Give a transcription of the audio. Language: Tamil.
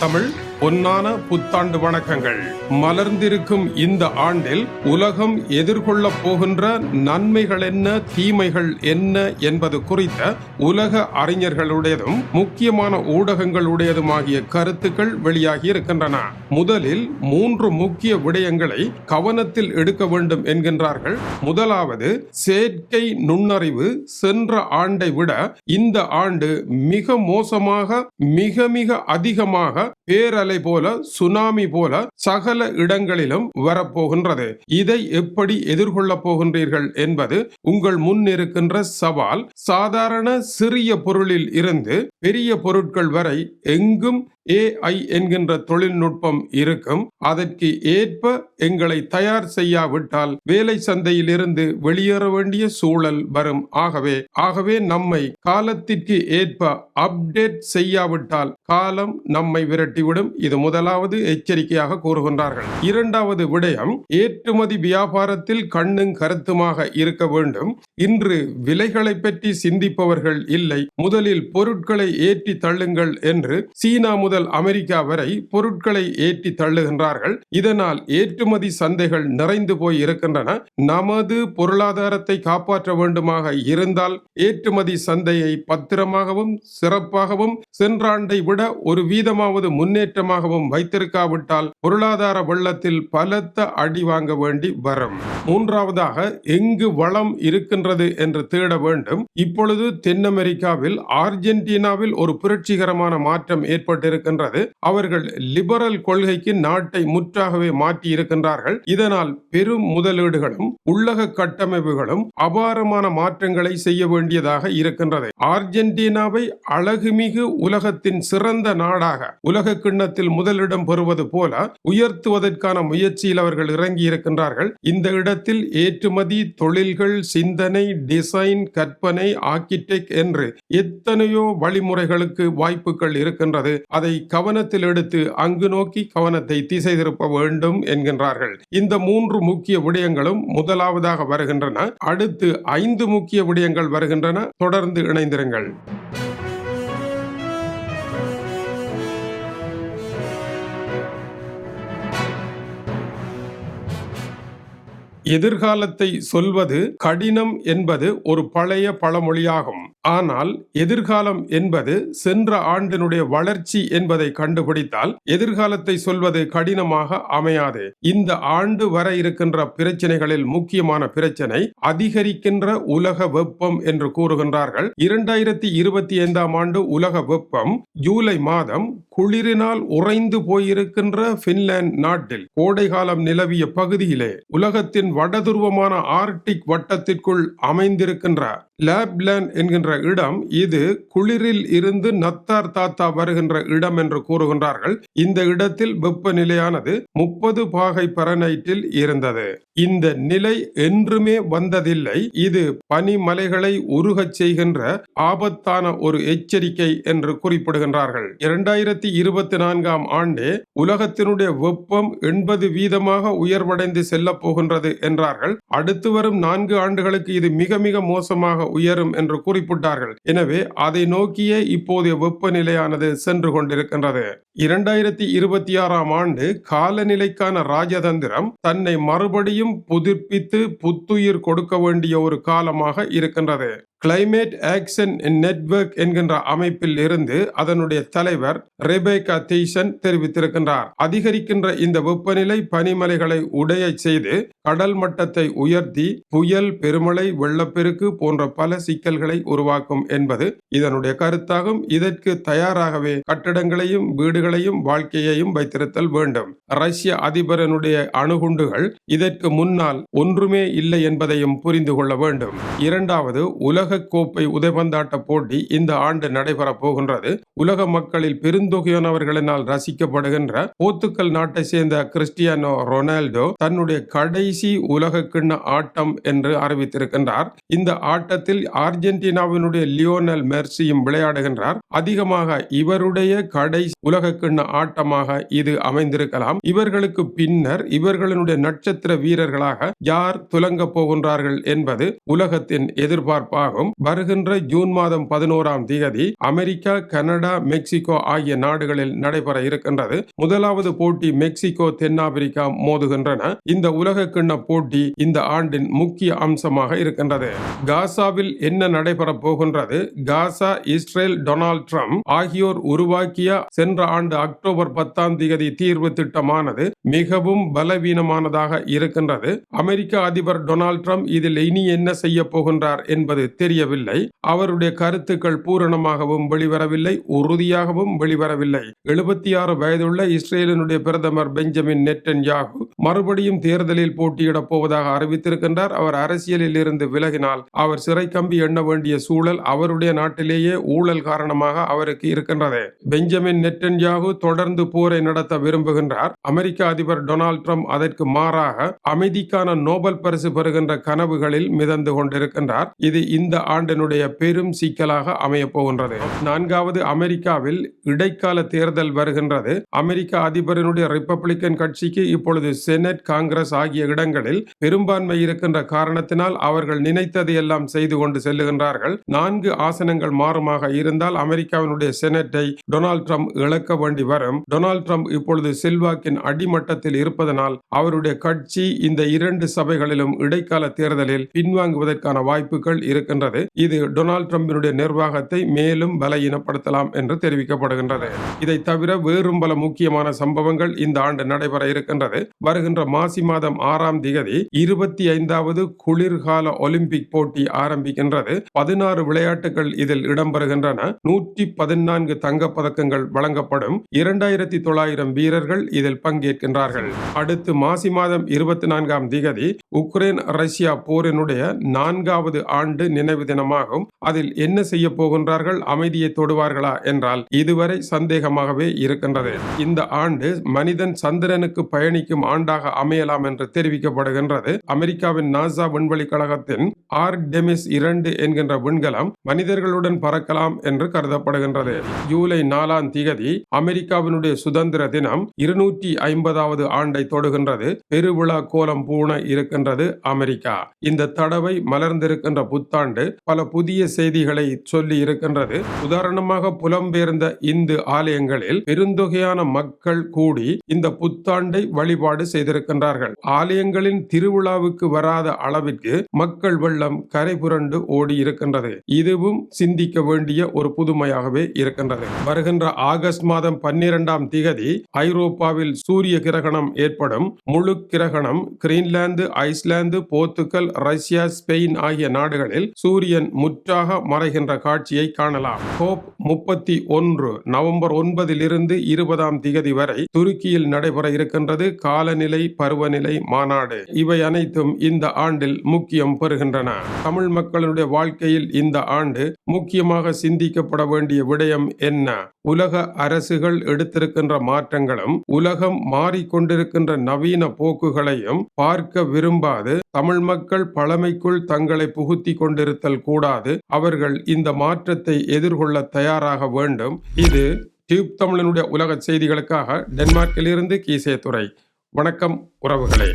தமிழ் பொன்னான புத்தாண்டு வணக்கங்கள். மலர்ந்திருக்கும் இந்த ஆண்டில் உலகம் எதிர்கொள்ள போகின்ற நன்மைகள் என்ன தீமைகள் என்ன என்பது குறித்த உலக அறிஞர்களுடையதும் முக்கியமான ஊடகங்களுடையதுமாகிய கருத்துக்கள் வெளியாகி இருக்கின்றன. முதலில் மூன்று முக்கிய விடயங்களை கவனத்தில் எடுக்க வேண்டும் என்கின்றார்கள். முதலாவது செயற்கை நுண்ணறிவு சென்ற ஆண்டை விட இந்த ஆண்டு மிக மோசமாக மிக மிக அதிகமாக பேரல் போல சுனாமி போல சகல இடங்களிலும் வரப்போகின்றது. இதை எப்படி எதிர்கொள்ளப் போகின்றீர்கள் என்பது உங்கள் முன் இருக்கின்ற சவால். சாதாரண சிறிய பொருளில் இருந்து பெரிய பொருட்கள் வரை எங்கும் ஏஐ என்கின்ற தொழில்நுட்பம் இருக்கும். அதற்கு ஏற்ப எங்களை தயார் செய்யாவிட்டால் வேலை சந்தையில் இருந்து வெளியேற வேண்டிய சூழல் வரும். ஆகவே ஆகவே நம்மை காலத்திற்கு ஏற்ப அப்டேட் செய்யாவிட்டால் காலம் நம்மை விரட்டிவிடும். இது முதலாவது எச்சரிக்கையாக கூறுகின்றார்கள். இரண்டாவது விடயம் ஏற்றுமதி வியாபாரத்தில் கண்ணும் கருத்துமாக இருக்க வேண்டும். இன்று விலைகளை பற்றி சிந்திப்பவர்கள் இல்லை. முதலில் பொருட்களை ஏற்றி தள்ளுங்கள் என்று சீனா முதல் அமெரிக்கா வரை பொருட்களை ஏற்றி தள்ளுகின்றார்கள். இதனால் ஏற்றுமதி சந்தைகள் நிறைந்து போய் இருக்கின்றன. நமது பொருளாதாரத்தை காப்பாற்ற வேண்டுமாக இருந்தால் ஏற்றுமதி சந்தையை பத்திரமாகவும் சிறப்பாகவும் சென்றாண்டை விட ஒரு வீதமாவது முன்னேற்றமாகவும் வைத்திருக்காவிட்டால் பொருளாதார வெள்ளத்தில் பலத்த அடி வாங்க வேண்டி வரும். மூன்றாவதாக எங்கு வளம் இருக்கின்றது என்று தேட வேண்டும். இப்பொழுது தென் அமெரிக்காவில் ஆர்ஜென்டினாவில் ஒரு புரட்சிகரமான மாற்றம் ஏற்பட்டிருக்கின்றது. அவர்கள் லிபரல் கொள்கைக்கு நாட்டை முற்றாகவே மாற்றி இருக்கின்றார்கள் இதனால் பெரும் முதலீடுகளும் உள்ளக கட்டமைப்புகளும் அபாரமான மாற்றங்களை செய்ய வேண்டியதாக இருக்கின்றது. அர்ஜென்டினாவை அழகுமிகு உலகத்தின் சிறந்த நாடாக உலக கிண்ணத்தில் முதலிடம் பெறுவது போல உயர்த்துவதற்கான முயற்சியில் அவர்கள் இறங்கி இருக்கின்றார்கள் இந்த இடத்தில் ஏற்றுமதி தொழில்கள் சிந்தனை டிசைன் கற்பனை ஆர்கிடெக்ட் என்று எத்தனையோ வழிமுறைகளுக்கு வாய்ப்புகள் இருக்கின்றது. அதை கவனத்தில் எடுத்து அங்கு நோக்கி கவனத்தை திசை திருப்ப வேண்டும் என்கின்றார்கள். இந்த மூன்று முக்கிய விடயங்களும் முதலாவதாக வருகின்றன. அடுத்து ஐந்து முக்கிய விடயங்கள் வருகின்றன. தொடர்ந்து இணைந்திருங்கள். எதிர்காலத்தை சொல்வது கடினம் என்பது ஒரு பழைய பழமொழியாகும். ஆனால் எதிர்காலம் என்பது சென்ற ஆண்டினுடைய வளர்ச்சி என்பதை கண்டுபிடித்தால் எதிர்காலத்தை சொல்வது கடினமாக அமையாது. இந்த ஆண்டு வர இருக்கின்ற பிரச்சனைகளில் முக்கியமான பிரச்சனை அதிகரிக்கின்ற உலக வெப்பம் என்று கூறுகின்றார்கள். இரண்டாயிரத்தி இருபத்தி ஐந்தாம் ஆண்டு உலக வெப்பம் ஜூலை மாதம் குளிரினால் உறைந்து போயிருக்கின்ற பின்லாந்து நாட்டில் கோடைகாலம் நிலவிய பகுதியிலே உலகத்தின் வடதுருவமான ஆர்டிக் வட்டத்திற்குள் அமைந்திருக்கின்ற லேப்லேண்ட் என்கின்ற இடம் இது குளிரில் இருந்து நத்தார் தாத்தா வருகின்ற இடம் என்று கூறுகின்றார்கள். இந்த இடத்தில் வெப்பநிலையானது முப்பது பாகை பரநைட்டில் இருந்தது. இந்த நிலை என்றுமே வந்ததில்லை. இது பனிமலைகளை உருகச் செய்கின்ற ஆபத்தான ஒரு எச்சரிக்கை என்று குறிப்பிடுகின்றார்கள். இரண்டாயிரத்தி இருபத்தி நான்காம் ஆண்டே உலகத்தினுடைய வெப்பம் எண்பது வீதமாக உயர்வடைந்து செல்ல போகின்றது என்றார்கள். அடுத்து வரும் நான்கு ஆண்டுகளுக்கு இது மிக மிக மோசமாக உயரும் என்று குறிப்பிட்டார்கள். எனவே அதை நோக்கியே இப்போதைய வெப்பநிலையானது சென்று கொண்டிருக்கின்றது. இரண்டாயிரத்தி இருபத்தி ஆறாம் ஆண்டு காலநிலைக்கான ராஜதந்திரம் தன்னை மறுபடியும் புதுப்பித்து புத்துயிர் கொடுக்க வேண்டிய ஒரு காலமாக இருக்கின்றது. கிளைமேட் ஆக்ஷன் நெட்வொர்க் என்கின்ற அமைப்பில் இருந்து அதனுடைய தலைவர் ரெபேகா தீசன் தெரிவித்திருக்கின்றார். அதிகரிக்கின்ற இந்த வெப்பநிலை பனிமலைகளை உடைய செய்து கடல் மட்டத்தை உயர்த்தி புயல் பெருமழை வெள்ளப்பெருக்கு போன்ற பல சிக்கல்களை உருவாக்கும் என்பது இதனுடைய கருத்தாகும். இதற்கு தயாராகவே கட்டடங்களையும் வீடுகளையும் வாழ்க்கையையும் வைத்திருத்தல் வேண்டும். ரஷ்ய அதிபரனுடைய அணுகுண்டுகள் இதற்கு முன்னால் ஒன்றுமே இல்லை என்பதையும் புரிந்து கொள்ள வேண்டும். இரண்டாவது உலக கோப்பை உதைபந்தாட்ட போட்டி இந்த ஆண்டு நடைபெற போகின்றது. உலக மக்களில் பெருந்தொகையானவர்களினால் ரசிக்கப்படுகின்ற போர்த்துக்கல் நாட்டை சேர்ந்த கிறிஸ்டியானோ ரொனால்டோ தன்னுடைய கடைசி உலக கிண்ண ஆட்டம் என்று அறிவித்திருக்கின்றார். இந்த ஆட்டத்தில் அர்ஜென்டினாவினுடைய லியோனல் மெர்சியும் விளையாடுகின்றார். அதிகமாக இவருடைய கடைசி உலக கிண்ண ஆட்டமாக இது அமைந்திருக்கலாம். இவர்களுக்கு பின்னர் இவர்களுடைய நட்சத்திர வீரர்களாக யார் துலங்க போகின்றார்கள் என்பது உலகத்தின் எதிர்பார்ப்பாகும். நினைவிடமாகவும் வருகின்ற ஜூன் மாதம் பதினோராம் தேதி அமெரிக்கா கனடா மெக்சிகோ ஆகிய நாடுகளில் நடைபெற இருக்கின்றது. முதலாவது போட்டி மெக்சிகோ தென்னாப்பிரிக்கா மோதுகின்றன. இந்த உலக கிண்ண போட்டி இந்த ஆண்டின் முக்கிய அம்சமாக இருக்கின்றது. காசாவில் என்ன நடைபெற போகின்றது? காசா இஸ்ரேல் டொனால்ட் ட்ரம்ப் ஆகியோர் உருவாக்கிய சென்ற ஆண்டு அக்டோபர் பத்தாம் தேதி தீர்வு திட்டமானது மிகவும் பலவீனமானதாக இருக்கின்றது. அமெரிக்க அதிபர் டொனால்ட் ட்ரம்ப் இதில் இனி என்ன செய்ய போகின்றார் என்பது தெரியவில்லை. அவருடைய கருத்துக்கள் பூரணமாகவும் வெளிவரவில்லை உறுதியாகவும் வெளிவரவில்லை. எழுபத்தி ஆறு வயதுள்ள இஸ்ரேலினுடைய பிரதமர் பெஞ்சமின் நெட்டன் யாகு மறுபடியும் தேர்தலில் போட்டியிடப் போவதாக அறிவித்திருக்கின்றார். அவர் அரசியலில் இருந்து விலகினால் அவர் சிறை கம்பி எண்ண வேண்டிய சூழல் அவருடைய நாட்டிலேயே ஊழல் காரணமாக அவருக்கு இருக்கின்றது. பெஞ்சமின் நெட்டன் யாகு தொடர்ந்து போரை நடத்த விரும்புகின்றார். அமெரிக்க அதிபர் டொனால்ட் ட்ரம்ப் அதற்கு மாறாக அமைதிக்கான நோபல் பரிசு பெறுகின்ற கனவுகளில் மிதந்து கொண்டிருக்கின்றார். இது இந்த ஆண்டினுடைய பெரும் சிக்கலாக அமையப்போகின்றது நான்காவது அமெரிக்காவில் இடைக்கால தேர்தல் வருகின்றது. அமெரிக்க அதிபரனுடைய ரிப்பப்ளிக்கன் கட்சிக்கு இப்பொழுது செனட் காங்கிரஸ் ஆகிய இடங்களில் பெரும்பான்மை இருக்கின்ற காரணத்தினால் அவர்கள் நினைத்ததை எல்லாம் செய்து கொண்டு செல்லுகின்றார்கள். நான்கு ஆசனங்கள் மாறுமாக இருந்தால் அமெரிக்காவினுடைய செனட்டை டொனால்ட் ட்ரம்ப் இழக்க வேண்டி வரும். டொனால்ட் ட்ரம்ப் இப்பொழுது செல்வாக்கின் அடிமட்டத்தில் இருப்பதனால் அவருடைய கட்சி இந்த இரண்டு சபைகளிலும் இடைக்கால தேர்தலில் பின்வாங்குவதற்கான வாய்ப்புகள் இருக்கின்றன. இருக்கின்றது இது டொனால்டு டிரம்பினுடைய நிர்வாகத்தை மேலும் பலகீனப்படுத்தலாம் என்று தெரிவிக்கப்படுகின்றது. இதை தவிர வேறும் பல முக்கியமான சம்பவங்கள் இந்த ஆண்டு நடைபெற இருக்கின்றது. வருகின்ற மாசி மாதம் ஆறாம் திகதி இருபத்தி ஐந்தாவது குளிர்கால ஒலிம்பிக் போட்டி ஆரம்பிக்கின்றது. பதினாறு விளையாட்டுகள் இதில் இடம்பெறுகின்றன. நூற்றி பதினான்கு தங்கப்பதக்கங்கள் வழங்கப்படும். இரண்டாயிரத்தி தொள்ளாயிரம் வீரர்கள் இதில் பங்கேற்கின்றார்கள். அடுத்து மாசி மாதம் இருபத்தி நான்காம் திகதி உக்ரைன் ரஷ்யா போரினுடைய நான்காவது ஆண்டு நினைவு தினமாகும். அதில் என்ன செய்ய போகின்றார்கள்? அமைதியை தொடுவார்களா? என்றால் இதுவரை சந்தேகமாகவே இருக்கின்றது. இந்த ஆண்டு மனிதன் சந்திரனுக்கு பயணிக்கும் ஆண்டாக அமையலாம் என்று தெரிவிக்கப்படுகின்றது. அமெரிக்காவின் நாசா விண்வெளி கழகத்தின் ஆர்டெமிஸ் இரண்டு என்கின்ற விண்கலம் மனிதர்களுடன் பறக்கலாம் என்று கருதப்படுகின்றது. ஜூலை நாலாம் திகதி அமெரிக்காவினுடைய சுதந்திர தினம் இருநூற்றி ஐம்பதாவது ஆண்டை தொடுகின்றது. பெருவிழா கோலம் பூண இருக்கின்றது அமெரிக்கா. இந்த தடவை மலர்ந்திருக்கின்ற புத்தாண்டு பல புதிய செய்திகளை சொல்லி இருக்கின்றது. உதாரணமாக புலம்பெயர்ந்த இந்து ஆலயங்களில் பெருந்தொகையான மக்கள் கூடி இந்த புத்தாண்டை வழிபாடு செய்திருக்கின்றார்கள். ஆலயங்களின் திருவிழாவுக்கு வராத அளவிற்கு மக்கள் வெள்ளம் கரை புரண்டு ஓடி இருக்கின்றது. இதுவும் சிந்திக்க வேண்டிய ஒரு புதுமையாகவே இருக்கின்றது. வருகின்ற ஆகஸ்ட் மாதம் பன்னிரெண்டாம் திகதி ஐரோப்பாவில் சூரிய கிரகணம் ஏற்படும். முழு கிரகணம் Greenland Iceland Portugal Russia Spain ஆகிய நாடுகளில் சூரிய சூரியன் முற்றாக மறைகின்ற காட்சியை காணலாம். கோப் முப்பத்தி ஒன்று நவம்பர் ஒன்பதிலிருந்து இருபதாம் திகதி வரை துருக்கியில் நடைபெற இருக்கின்றது காலநிலை பருவநிலை மாநாடு. இவை அனைத்தும் இந்த ஆண்டில் முக்கியம் பெறுகின்றன. தமிழ் மக்களுடைய வாழ்க்கையில் இந்த ஆண்டு முக்கியமாக சிந்திக்கப்பட வேண்டிய விடயம் என்ன? உலக அரசுகள் எடுத்திருக்கின்ற மாற்றங்களும் உலகம் மாறிக்கொண்டிருக்கின்ற நவீன போக்குகளையும் பார்க்க விரும்பாது. தமிழ் மக்கள் பழமைக்குள் தங்களை புகுத்தி கொண்டிருத்தல் கூடாது. அவர்கள் இந்த மாற்றத்தை எதிர்கொள்ள தயாராக வேண்டும். இது டியூப் தமிழனுடைய உலக செய்திகளுக்காக டென்மார்க்கிலிருந்து கீசே துறை வணக்கம் உறவுகளே.